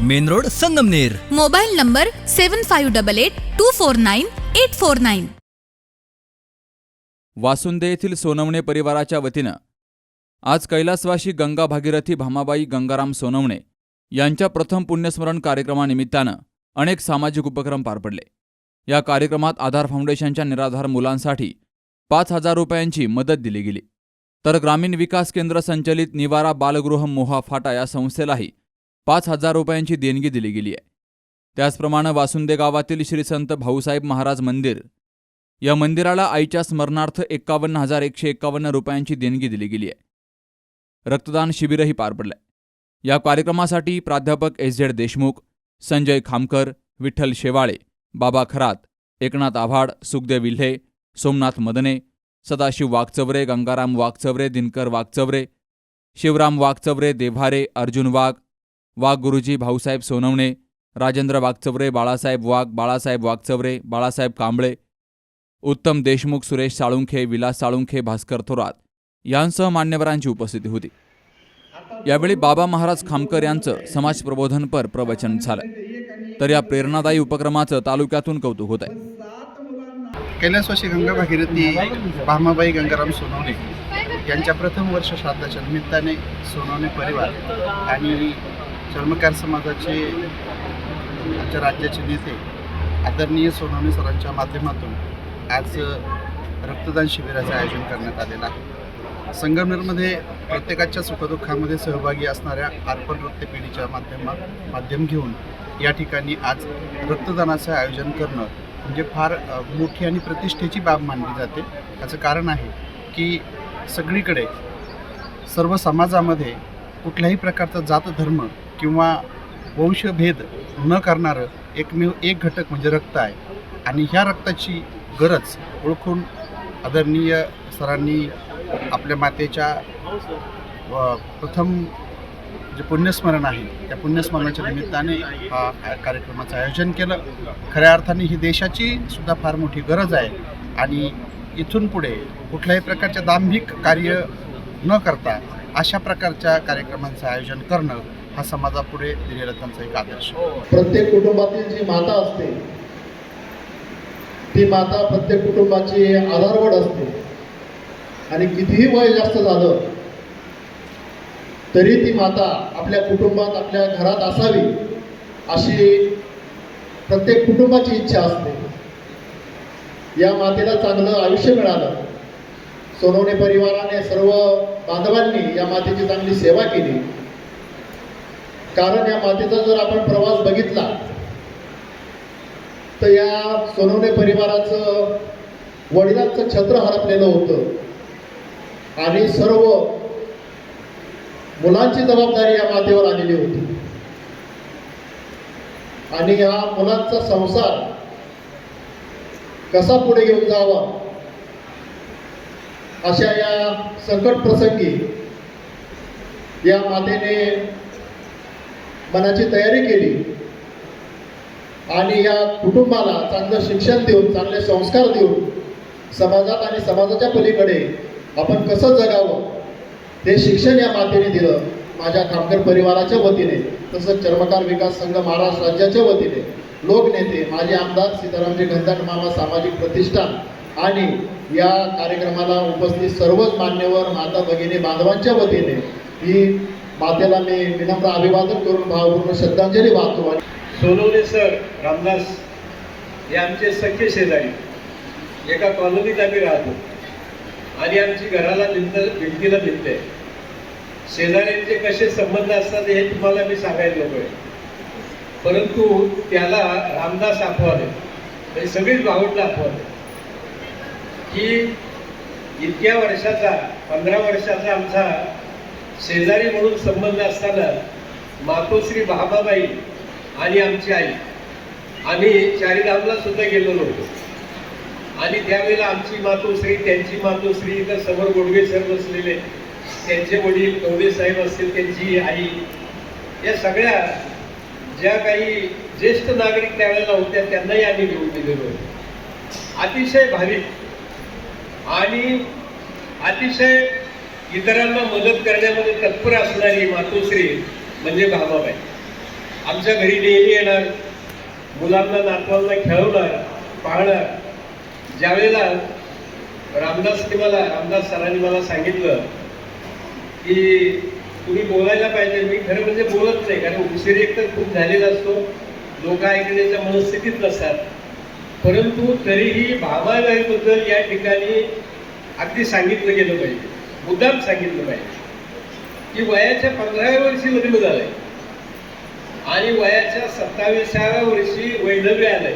Main road Sangamner. Mobile number seven five double eight two four nine eight four nine Wasunde येथील सोनवणे परिवाराच्या वतीनं आज कैलासवासी गंगा भागीरथी भामाबाई गंगाराम सोनवणे यांच्या प्रथम पुण्यस्मरण कार्यक्रमानिमित्तानं अनेक सामाजिक उपक्रम पार पडले. या कार्यक्रमात आधार फाउंडेशनच्या निराधार मुलांसाठी पाच हजार रुपयांची मदत दिली गेली. तर ग्रामीण विकास केंद्र संचलित निवारा बालगृह मोहा फाटा या संस्थेलाही पाच हजार रुपयांची देणगी दिली गेली आहे. त्याचप्रमाणे वासुंदे गावातील श्री संत भाऊसाहेब महाराज मंदिर. या मंदिराला आईच्या स्मरणार्थ एक्कावन्न हजार एकशे एक्कावन्न रुपयांची देणगी दिली गेली आहे. रक्तदान शिबिरही पार पडलंय. या कार्यक्रमासाठी प्राध्यापक एस झेड देशमुख संजय खामकर विठ्ठल शेवाळे बाबा खरात एकनाथ आव्हाड सुखदेव विल्हे सोमनाथ मदने सदाशिव वाघचवरे गंगाराम वाघचवरे दिनकर वाघचवरे शिवराम वाघचवरे देव्हारे अर्जुन वाघ वाघ गुरुजी भाऊसाहेब सोनवणे राजेंद्र वाघचवरे बाळासाहेब वाघ बाळासाहेब वाघचवरे बाळासाहेब कांबळे उत्तम देशमुख सुरेश साळुंखे विलास साळुंखे भास्कर थोरात यांसह मान्यवरांची उपस्थिती होती. यावेळी बाबा महाराज खामकर यांचं समाज प्रबोधनपर प्रवचन झालं. तर या प्रेरणादायी उपक्रमाचं तालुक्यातून कौतुक होत आहे कैलासवासी गंगा भागीरथी भामाबाई गंगाराम सोनवणे यांच्या प्रथम वर्ष श्राद्धाच्या निमित्ताने सोनवणे परिवार आणि चर्मकार समाजाचे आमच्या राज्याचे नेते आदरणीय सोनवणे सरांच्या माध्यमातून आज रक्तदान शिबिराचं आयोजन करण्यात आलेलं आहे. संगमनेरमध्ये प्रत्येकाच्या सुखदुःखामध्ये सहभागी असणाऱ्या अर्पण नृत्य पिढीच्या माध्यमात माध्यम घेऊन या ठिकाणी आज रक्तदानाचं आयोजन करणं म्हणजे फार मोठी आणि प्रतिष्ठेची बाब मानली जाते. याचं कारण आहे की सगळीकडे सर्व समाजामध्ये कुठल्याही प्रकारचा जात धर्म किंवा वंशभेद न करणारं एकमेव एक घटक म्हणजे रक्त आहे. आणि ह्या रक्ताची गरज ओळखून आदरणीय सरांनी आपल्या मातेच्या प्रथम जे पुण्यस्मरण आहे त्या पुण्यस्मरणाच्या निमित्ताने हा हा कार्यक्रमाचं आयोजन केलं. खऱ्या अर्थाने ही देशाची सुद्धा फार मोठी गरज आहे. आणि इथून पुढे कुठल्याही प्रकारच्या दांभिक कार्य न करता अशा प्रकारच्या कार्यक्रमांचं आयोजन करणं हा समाजापुढे दिलेला त्यांचा एक आदर्श. हो. प्रत्येक कुटुंबातील जी माता असते ती माता प्रत्येक कुटुंबाची आधारवड असते. आणि कितीही वय जास्त झालं तरी ती माता आपल्या कुटुंबात आपल्या घरात असावी अशी प्रत्येक कुटुंबाची इच्छा असते. या मातेला चांगलं आयुष्य मिळालं. सोनवणे परिवाराने सर्व बांधवांनी या मातेची चांगली सेवा केली. कारण या मातेचा जर आपण प्रवास बघितला तर या सोनवणे परिवाराचं वडिलांचं छत्र हरपलेलं होतं. आणि सर्व मुलांची जबाबदारी या मातेवर आलेली होती. आणि या मुलांचा संसार कसा पुढे घेऊन जावा अशा या संकट प्रसंगी या मातेने मनाची तयारी केली. आणि या कुटुंबाला चांगलं शिक्षण देऊन चांगले संस्कार देऊन समाजात आणि समाजाच्या पलीकडे आपण कसं जगावं ते शिक्षण या मातेने दिलं माझ्या कामकर परिवाराच्या वतीने तसंच चर्मकार विकास संघ महाराष्ट्र राज्याच्या वतीने. लोकनेते माजी आमदार सीतारामजी घनदाट मामा सामाजिक प्रतिष्ठान आणि या कार्यक्रमाला उपस्थित सर्वच मान्यवर माता भगिनी बांधवांच्या वतीने ही मातेला मी विनम्र अभिवादन करून भावपूर्ण श्रद्धांजली वाहतो आणि सोनवणे सर रामदास हे आमचे सख्य शेजारी. एका कॉलनीत आम्ही राहतो. आणि आमची घराला भिंत भिंतीला भिंत आहे. शेजाऱ्यांचे कसे संबंध असतात हे तुम्हाला मी सांगायला नको आहे. परंतु त्याला रामदास आठवले. सगळीच भावंड आठवले. की इतक्या वर्षाचा पंधरा वर्षाचा आमचा शेजारी म्हणून संबंध असताना मातोश्री भाबाबाई आणि आमची आई आम्ही चारीधामला सुद्धा गेलो नव्हतो. आणि त्यावेळेला आमची मातोश्री त्यांची मातोश्री इथं समोर गोडवे सर बसलेले. त्यांचे वडील गवडे साहेब असतील त्यांची आई. या सगळ्या ज्या काही ज्येष्ठ नागरिक त्यावेळेला होत्या त्यांनाही आम्ही घेऊन दिलेलो होतो. अतिशय भाविक आणि अतिशय इतरांना मदत करण्यामध्ये तत्पर असणारी मातोश्री म्हणजे भामाबाई. आमच्या घरी नेहमी येणार मुलांना नातवांना खेळवणार पाहणार. ज्यावेळेला रामदासने मला रामदास सरांनी मला सांगितलं की तुम्ही बोलायला पाहिजे मी खरं म्हणजे बोलत नाही कारण उशीर एक तर खूप झालेला असतो. लोक ऐकण्याच्या मनस्थितीत नसतात. परंतु तरीही भामाबाईबद्दल या ठिकाणी अगदी सांगितलं गेलं पाहिजे. मुद्दाम सांगितलं पाहिजे. की वयाच्या पंधराव्या वर्षी लग्न झालंय. आणि वयाच्या सत्तावीसाव्या वर्षी वैधव्य आलंय.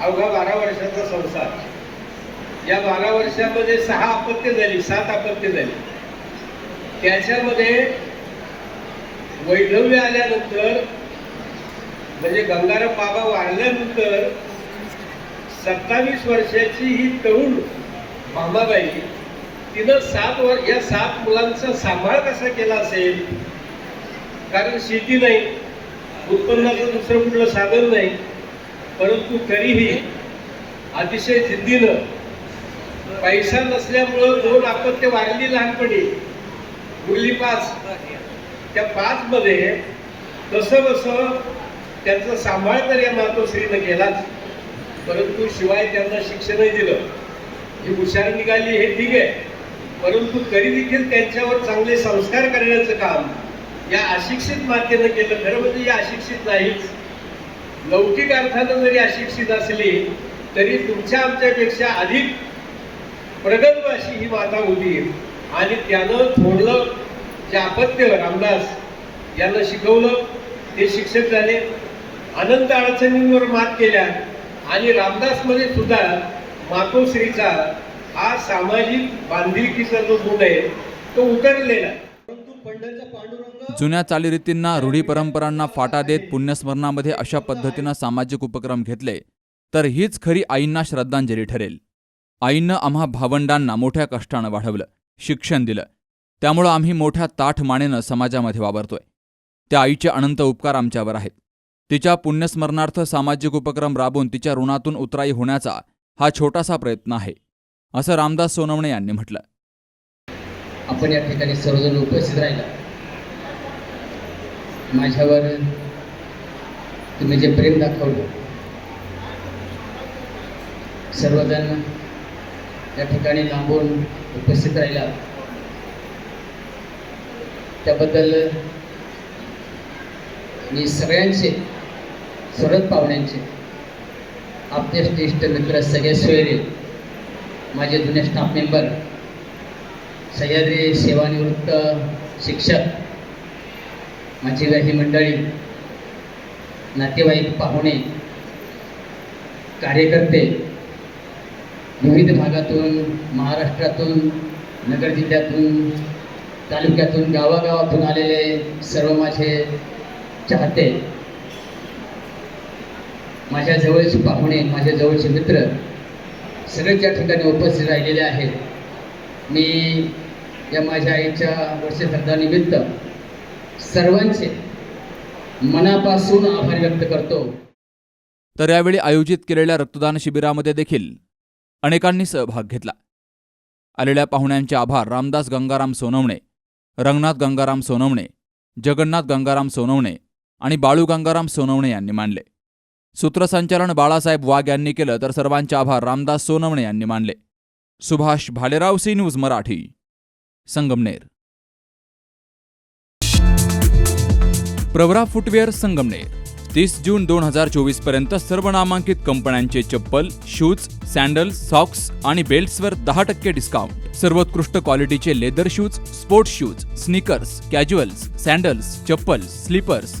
अवघा बारा वर्षाचा संसार. या बारा वर्षामध्ये सहा अपत्य झाली सात अपत्य झाली. त्याच्यामध्ये वैधव्य आल्यानंतर म्हणजे गंगाराम बाबा वारल्यानंतर सत्तावीस वर्षाची ही तरुण भामाबाई तिनं सात वर या सात मुलांचा सांभाळ कसा केला असेल? कारण शेती नाही. उत्पन्नाचं दुसरं कुठलं साधन नाही. परंतु तरीही अतिशय जिद्दीनं पैसा नसल्यामुळं दोन अपत्य वारली लहानपणी. उरली पाच. त्या पाच मध्ये कसं बसं त्यांचा सांभाळ तर या मातोश्रीनं केलाच. परंतु शिवाय त्यांना शिक्षणही दिलं. ही हुशार निघाली हे ठीक आहे. परंतु तरी देखील त्यांच्यावर चांगले संस्कार करण्याचं काम या अशिक्षित मातेनं केलं. खरं म्हणजे या अशिक्षित नाहीच. लौकिक अर्थानं जरी अशिक्षित असली तरी तुमच्या आमच्यापेक्षा अधिक प्रगल्भ अशी ही माता होती. आणि त्यानं थोडलं जे अपत्य रामदास यांना शिकवलं ते शिक्षक झाले. अनंत अडचणींवर मात केल्या. आणि रामदासमध्ये सुद्धा मातोश्रीचा हा सामाजिक बांधिलकीचा जो गुण आहे तो उतरलेला आहे. जुन्या चालीरीतींना रूढी परंपरांना फाटा देत पुण्यस्मरणामध्ये अशा पद्धतीनं सामाजिक उपक्रम घेतले तर हीच खरी आईंना श्रद्धांजली ठरेल. आईनं आम्हा भावंडांना मोठ्या कष्टानं वाढवलं शिक्षण दिलं. त्यामुळं आम्ही मोठ्या ताठ मानेनं समाजामध्ये वावरतोय. त्या आईचे अनंत उपकार आमच्यावर आहेत. तिच्या पुण्यस्मरणार्थ सामाजिक उपक्रम राबवून तिच्या ऋणातून उतराई होण्याचा हा छोटासा प्रयत्न आहे. असं रामदास सोनवणे यांनी म्हटलं. आपण या ठिकाणी सर्वजण उपस्थित राहिला. माझ्यावर तुम्ही जे प्रेम दाखवलं सर्वजण या ठिकाणी लांबून उपस्थित राहिला. त्याबद्दल मी सगळ्यांचे सरत पाहुण्यांचे आपले ज्येष्ठ मित्र सगळे सोयरे माझे जुने स्टाफ मेंबर सह्याद्री सेवानिवृत्त शिक्षक माझी काही मंडळी नातेवाईक पाहुणे कार्यकर्ते विविध भागातून महाराष्ट्रातून नगर जिल्ह्यातून तालुक्यातून गावागावातून आलेले सर्व माझे चाहते. माझ्या जवळचे पाहुणे माझ्या जवळचे मित्र सगळे त्या ठिकाणी उपस्थित राहिलेले आहेत. मी या माझ्या आईच्या वर्षश्रद्धानिमित्त सर्वांचे मनापासून आभार व्यक्त करतो. तर यावेळी आयोजित केलेल्या रक्तदान शिबिरामध्ये देखील अनेकांनी सहभाग घेतला. आलेल्या पाहुण्यांचे आभार रामदास गंगाराम सोनवणे रंगनाथ गंगाराम सोनवणे जगन्नाथ गंगाराम सोनवणे आणि बाळू गंगाराम सोनवणे यांनी मानले. सूत्रसंचालन बाळासाहेब वाघ यांनी केलं तर सर्वांचे आभार रामदास सोनवणे यांनी मानले. Subhash Bhalerao C news Marathi. Sangamner. Pravara footwear Sangamner. तीस जून दोन हजार चोवीसपर्यंत सर्व नामांकित कंपन्यांचे चप्पल शूज सँडल्स सॉक्स आणि बेल्ट्सवर दहा टक्के डिस्काउंट. सर्वोत्कृष्ट क्वालिटीचे leather shoes sports shoes sneakers casuals sandals chappals slippers